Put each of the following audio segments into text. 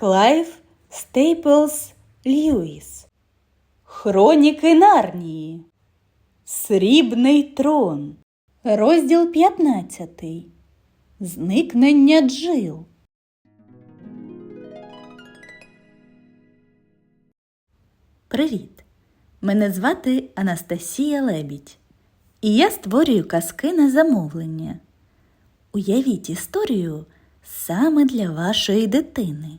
Клайв Стейплс Льюіс. Хроніки Нарнії. Срібний трон. Розділ 15. Зникнення джил. Привіт! Мене звати Анастасія Лебідь. І я створюю казки на замовлення. Уявіть історію саме для вашої дитини,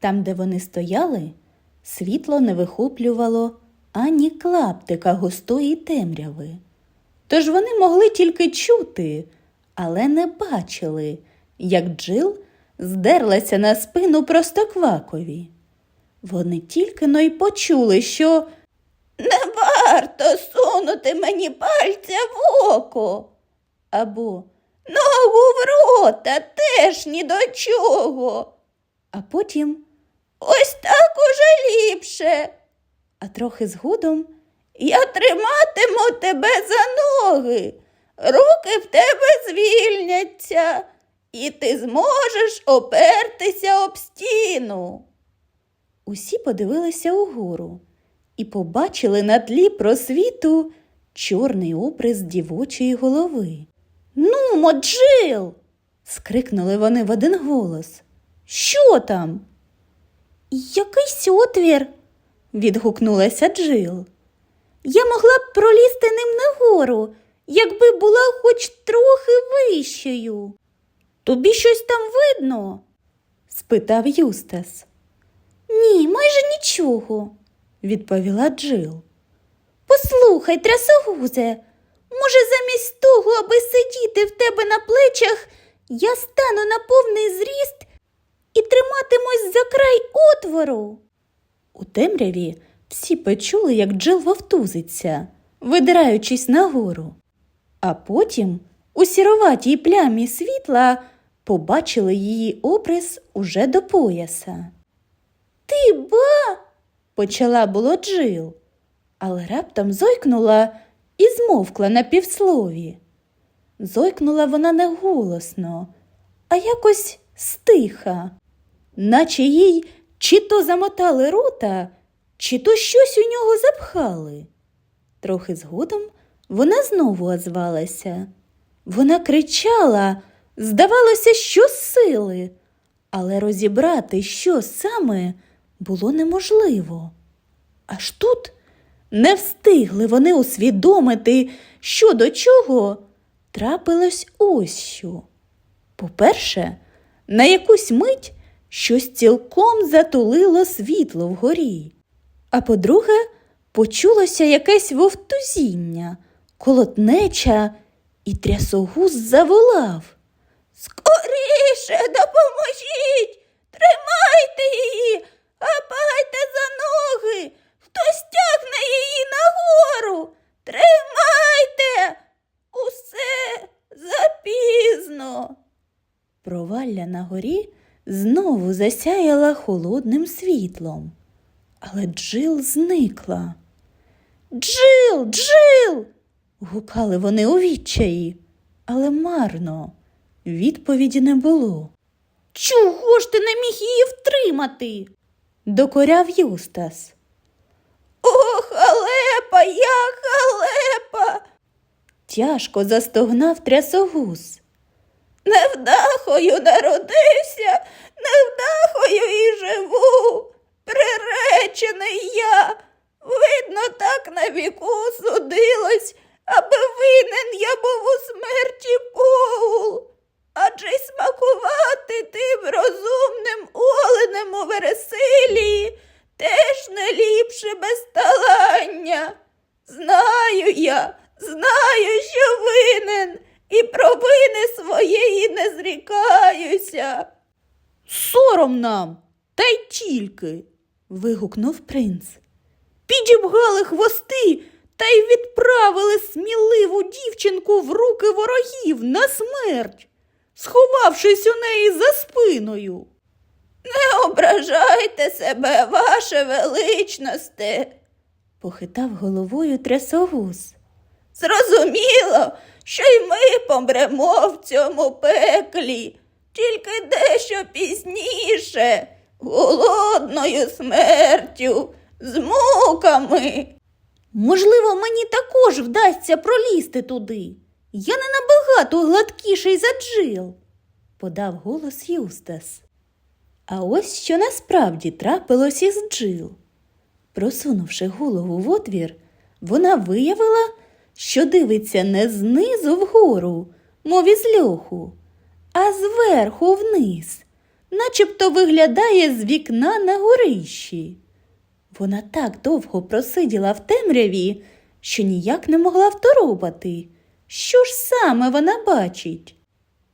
Там, де вони стояли, світло не вихоплювало ані клаптика густої темряви. Тож вони могли тільки чути, але не бачили, як Джил здерлася на спину простоквакові. Вони тільки но й почули, що не варто сунути мені пальця в око. Або ногу в рота теж ні до чого. А потім ось так уже ліпше. А трохи згодом я триматиму тебе за ноги, руки в тебе звільняться, і ти зможеш опертися об стіну. Усі подивилися угору і побачили на тлі просвіту чорний обрис дівочої голови. Ну, Моджил. скрикнули вони в один голос. Що там? Якийсь отвір, відгукнулася Джил. Я могла б пролізти ним нагору, якби була хоч трохи вищою. Тобі щось там видно? спитав Юстас. Ні, майже нічого, відповіла Джил. Послухай, трясогузе, може, замість того, аби сидіти в тебе на плечах, я стану на повний зріст і триматимусь за край отвору. У темряві всі почули, як Джил вовтузиться, видираючись нагору. А потім у сіроватій плямі світла побачили її обрис уже до пояса. Ти ба. почала було Джил, але раптом зойкнула і змовкла на півслові. Зойкнула вона не голосно, а якось стиха, наче їй чи то замотали рота, чи то щось у нього запхали. Трохи згодом вона знову озвалася. Вона кричала, здавалося, що сили, але розібрати, що саме, було неможливо. Аж тут не встигли вони усвідомити, що до чого трапилось ось що. По-перше, на якусь мить щось цілком затулило світло вгорі. А по-друге, почулося якесь вовтузіння, колотнеча, і трясогуз заволав. Скоріше допоможіть, тримайте її, хапайте за ноги, хтось тягне її нагору. Тримайте, усе запізно. Провалля на горі знову засяяла холодним світлом, але Джил зникла. Джил, Джил. гукали вони у відчаї, але марно. Відповіді не було. Чого ж ти не міг її втримати? докоряв Юстас. О, халепа, я халепа. Тяжко застогнав трясогуз. Невдахою народився, невдахою і живу. Приречений я. Видно, так на віку судилось, аби винен я був у смерті Поул. Адже й смакувати тим розумним оленем у Вересилії теж не ліпше без талання. Знаю я, знаю, що винен, і провини своєї не зрікаюся. Сором нам, та й тільки. Вигукнув принц. Підібгали хвости та й відправили сміливу дівчинку в руки ворогів на смерть, сховавшись у неї за спиною. Не ображайте себе, ваше величносте, похитав головою трясогуз. Зрозуміло, що й ми помремо в цьому пеклі, тільки дещо пізніше, голодною смертю, з муками. Можливо, мені також вдасться пролізти туди. Я не набагато гладкіший за джил, подав голос Юстас. А ось що насправді трапилось із Джил. Просунувши голову в отвір, вона виявила, що дивиться не знизу вгору, мов із льоху, а зверху вниз, начебто виглядає з вікна на горищі. Вона так довго просиділа в темряві, що ніяк не могла второпати, що ж саме вона бачить.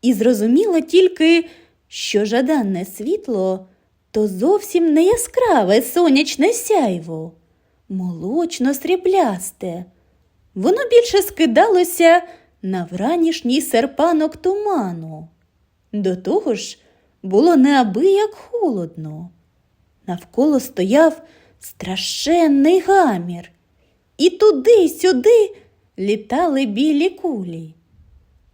І зрозуміла тільки, що жаданне світло то зовсім не яскраве сонячне сяйво, молочно сріблясте. Воно більше скидалося на вранішній серпанок туману. До того ж, було неабияк холодно. Навколо стояв страшенний гамір, і туди й сюди літали білі кулі.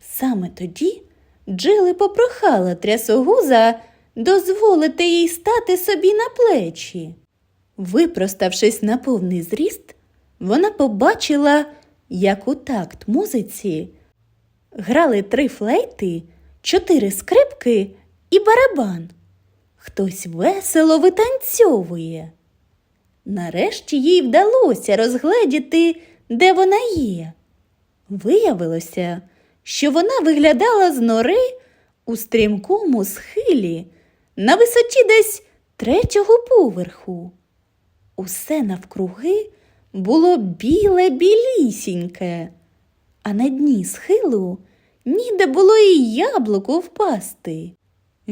Саме тоді Джили попрохала трясогуза дозволити їй стати собі на плечі. Випроставшись на повний зріст, вона побачила, як у такт музиці грали три флейти, чотири скрипки і барабан. Хтось весело витанцьовує. Нарешті їй вдалося розгледіти, де вона є. Виявилося, що вона виглядала з нори у стрімкому схилі на висоті десь третього поверху. Усе навкруги було біле білісіньке, а на дні схилу ніде було і яблуко впасти.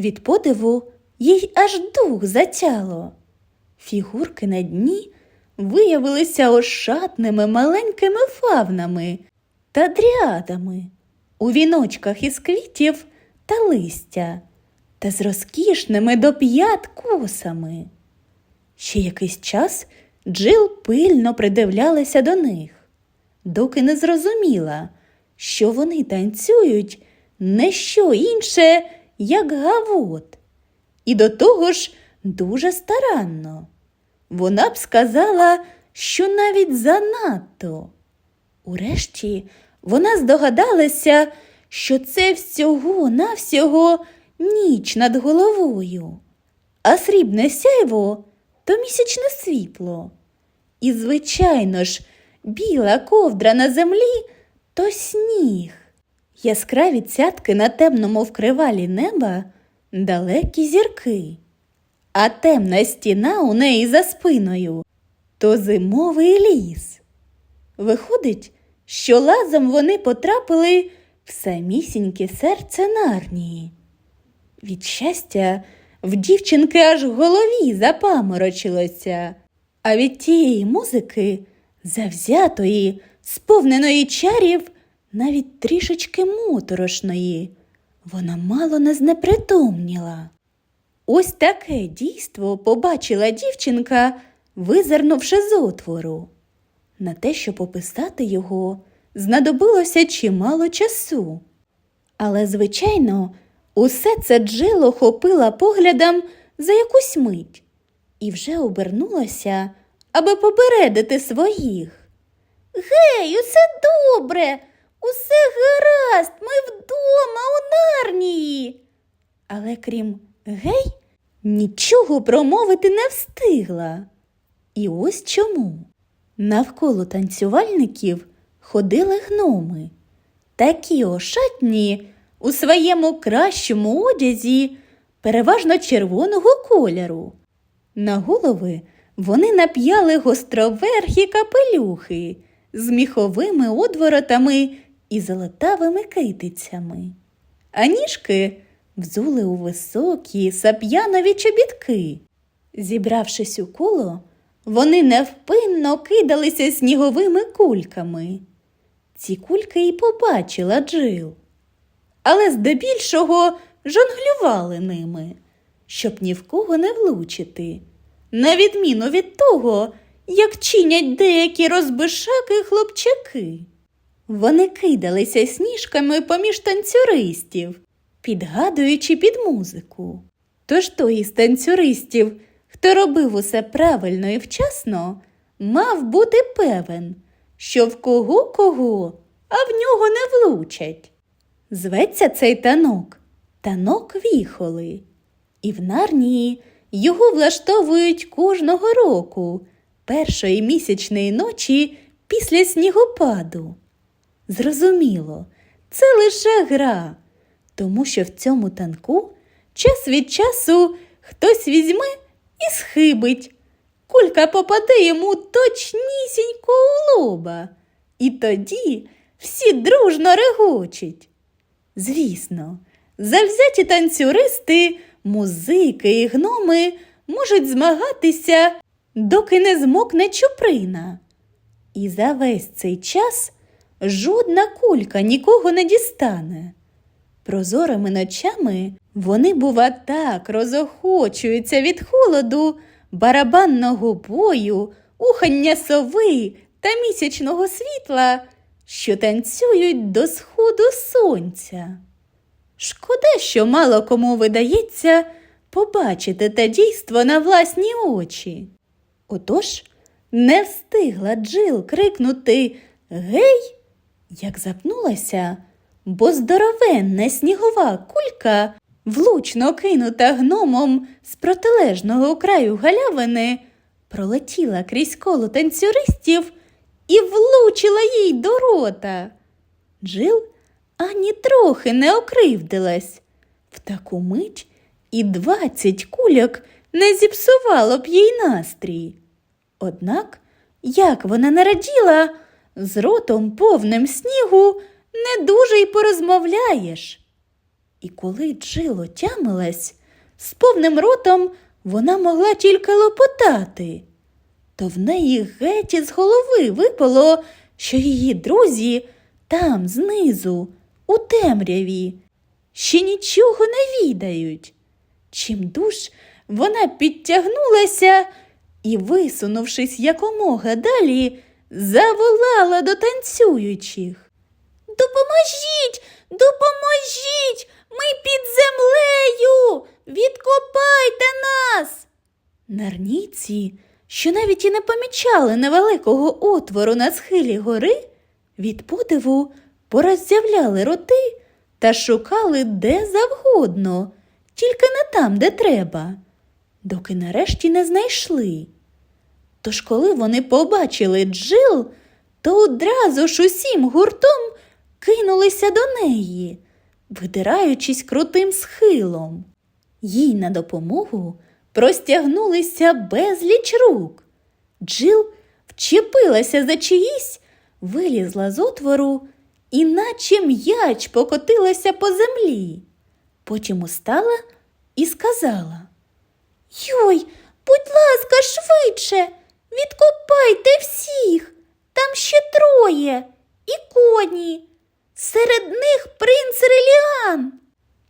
Від подиву їй аж дух затяло. Фігурки на дні виявилися ошатними маленькими фавнами та дрядами у віночках із квітів та листя та з розкішними до п'ят косами. Ще якийсь час Джил пильно придивлялася до них, доки не зрозуміла, що вони танцюють не що інше, як гавот, і до того ж дуже старанно. Вона б сказала, що навіть занадто. Урешті вона здогадалася, що це всього навсього ніч над головою, а срібне сяйво то місячне світло. І, звичайно ж, біла ковдра на землі то сніг. Яскраві цятки на темному вкривалі неба далекі зірки, а темна стіна у неї за спиною то зимовий ліс. Виходить, що лазом вони потрапили в самісіньке серце Нарнії. Від щастя, в дівчинки аж в голові запаморочилося, а від тієї музики, завзятої, сповненої чарів, навіть трішечки моторошної, вона мало не знепритомніла. Ось таке дійство побачила дівчинка, визирнувши з отвору. На те, щоб описати його, знадобилося чимало часу. Але, звичайно, усе це джило хопила поглядом за якусь мить і вже обернулася, аби попередити своїх. Гей, усе добре, усе гаразд, ми вдома у нарнії. Але крім гей, нічого промовити не встигла. І ось чому. Навколо танцювальників ходили гноми, такі ошатні у своєму кращому одязі, переважно червоного кольору. На голови вони нап'яли гостроверхі капелюхи з міховими одворотами і золотавими китицями, а ніжки взули у високі сап'янові чобітки. Зібравшись у коло, вони невпинно кидалися сніговими кульками. Ці кульки і побачила Джил, але здебільшого жонглювали ними, щоб ні в кого не влучити, на відміну від того, як чинять деякі розбишаки хлопчаки. Вони кидалися сніжками поміж танцюристів, підгадуючи під музику. Тож той із танцюристів, хто робив усе правильно і вчасно, мав бути певен, що в кого кого, а в нього не влучать. Зветься цей танок танок віхоли, і в Нарнії його влаштовують кожного року, першої місячної ночі після снігопаду. Зрозуміло, це лише гра, тому що в цьому танку час від часу хтось візьме і схибить. Кулька попаде йому точнісінько у лоба, і тоді всі дружно регочуть. Звісно, завзяті танцюристи, музики і гноми можуть змагатися, доки не змокне чуприна. І за весь цей час жодна кулька нікого не дістане. Прозорими ночами вони, бува, так розохочуються від холоду, барабанного бою, ухання сови та місячного світла, що танцюють до сходу сонця. Шкода, що мало кому видається побачити те дійство на власні очі. Отож не встигла Джил крикнути Гей, як запнулася, бо здоровенна снігова кулька, влучно кинута гномом з протилежного краю галявини, пролетіла крізь коло танцюристів і влучила їй до рота. Джил ані трохи не окривдилась. В таку мить і двадцять кульок не зіпсувало б їй настрій. Однак, як вона не раділа, з ротом повним снігу не дуже й порозмовляєш. І коли Джил отямилась, з повним ротом вона могла тільки лопотати, то в неї геть із голови випало, що її друзі там, знизу, у темряві, ще нічого не відають. Чимдуж вона підтягнулася і, висунувшись якомога далі, заволала до танцюючих. Допоможіть, допоможіть! Ми під землею! Відкопайте нас! Нарніці, що навіть і не помічали невеликого отвору на схилі гори, від подиву пороззявляли роти та шукали де завгодно, тільки не там, де треба, доки нарешті не знайшли. Тож, коли вони побачили Джил, то одразу ж усім гуртом кинулися до неї, видираючись крутим схилом. Їй на допомогу простягнулися безліч рук. Джил вчепилася за чиїсь, вилізла з отвору і наче м'яч покотилася по землі. Потім устала і сказала Йой, будь ласка, швидше, відкопайте всіх. Там ще троє і коні. Серед них принц Реліан.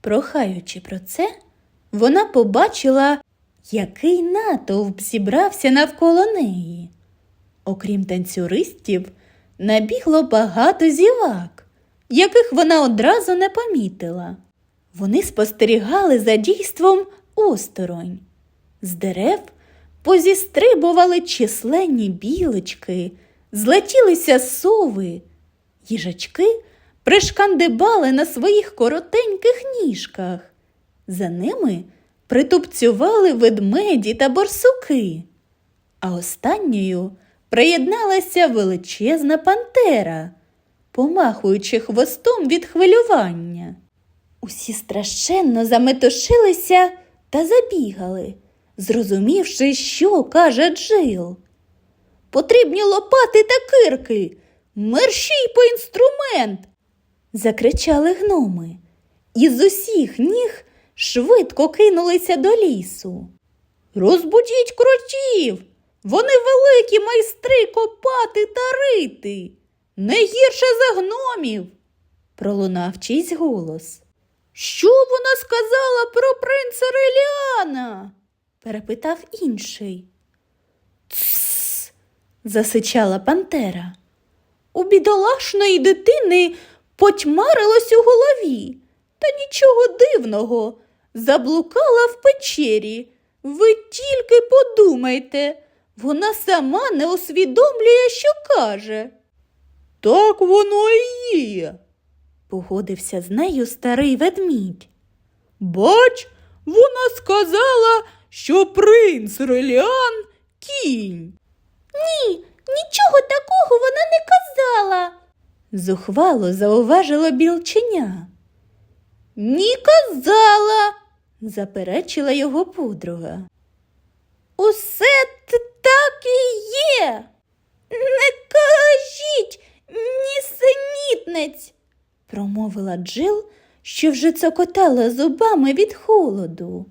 Прохаючи про це, вона побачила, який натовп зібрався навколо неї. Окрім танцюристів, набігло багато зівак, яких вона одразу не помітила. Вони спостерігали за дійством осторонь. З дерев позістрибували численні білочки, злетілися сови, їжачки пришкандибали на своїх коротеньких ніжках. За ними притупцювали ведмеді та борсуки, а останньою приєдналася величезна пантера, помахуючи хвостом від хвилювання. Усі страшенно заметушилися та забігали, зрозумівши, що каже Джил. Потрібні лопати та кирки, мерщій по інструмент. закричали гноми. І з усіх ніг швидко кинулися до лісу. Розбудіть кротів! Вони великі майстри копати та рити, не гірше за гномів, пролунав чийсь голос. Що вона сказала про принца Реліана? перепитав інший. Засичала Пантера. У бідолашної дитини потьмарилось у голові. Та нічого дивного. Заблукала в печері. Ви тільки подумайте, вона сама не усвідомлює, що каже. Так воно і є, погодився з нею старий ведмідь. Бач, вона сказала, що принц Реліан кінь. Ні, нічого такого вона не казала. Зухвало зауважило білченя. Ні, казала, заперечила його подруга. Усе так і є. Не кажіть, нісенітниць, промовила Джил, що вже цокотала зубами від холоду.